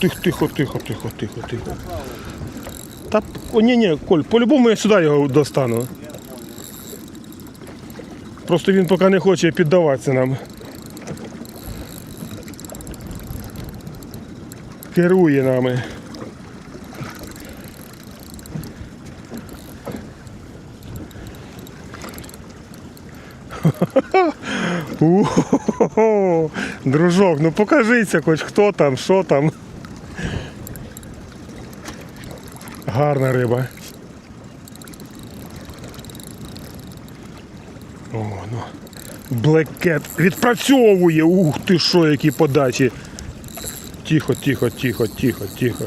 тихо, тихо, тихо, тихо, тихо, тихо. Та о, ні, ні, Коль, по-любому я сюди його достану. Просто він поки не хоче піддаватися нам. Керує нами. Дружок, ну покажися хоч хто там, що там. Гарна риба. О, ну. Блекет відпрацьовує. Ух ти що, які подачі. Тихо, тихо, тихо, тихо, тихо.